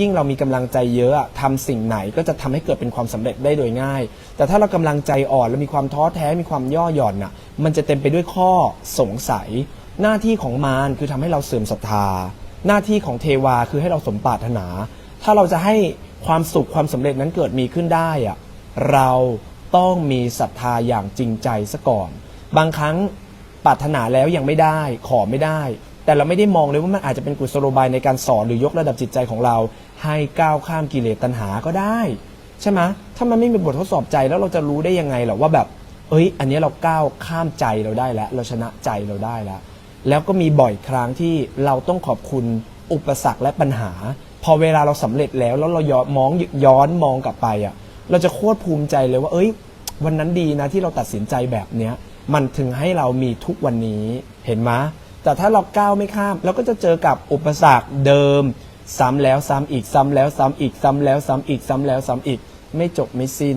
ยิ่งเรามีกำลังใจเยอะอะทำสิ่งไหนก็จะทำให้เกิดเป็นความสำเร็จได้โดยง่าย แต่ถ้าเรากำลังใจอ่อนและมีความท้อแท้มีความย่อหย่อนน่ะมันจะเต็มไปด้วยข้อสงสัย หน้าที่ของมารคือทำให้เราเสื่อมศรัทธา หน้าที่ของเทวาคือให้เราสมปรารถนา ถ้าเราจะให้ความสุขความสำเร็จนั้นเกิดมีขึ้นได้อะเราต้องมีศรัทธาอย่างจริงใจซะก่อน บางครั้งปรารถนาแล้วยังไม่ได้ ขอไม่ได้ แต่เราไม่ได้มองเลยว่ามันอาจจะเป็นกุศโลบายในการสอนหรือยกระดับจิตใจของเรา ให้ก้าวข้ามกิเลสตัณหาก็ได้ ใช่ไหมถ้ามันไม่มีบททดสอบใจแล้วเราจะรู้ได้ยังไงหรอว่าแบบ เอ้ย อันนี้เราก้าวข้ามใจเราได้แล้ว เราชนะใจเราได้แล้ว แล้วก็มีบ่อยครั้งที่เราต้องขอบคุณอุปสรรคและปัญหา พอเวลาเราสำเร็จแล้วแล้วเราย้อนมองย้อนมองกลับไปอะ เราจะโคตรภูมิใจเลยว่า เอ้ย วันนั้นดีนะที่เราตัดสินใจแบบเนี้ยมันถึงให้เรามีทุกวันนี้เห็นไหม แต่ถ้าเราก้าวไม่ข้ามเราก็จะเจอกับอุปสรรคเดิม ซ้ำแล้วซ้ำอีกซ้ำแล้วซ้ำอีกซ้ำแล้วซ้ำอีกซ้ำแล้วซ้ำอีก ไม่จบไม่สิ้น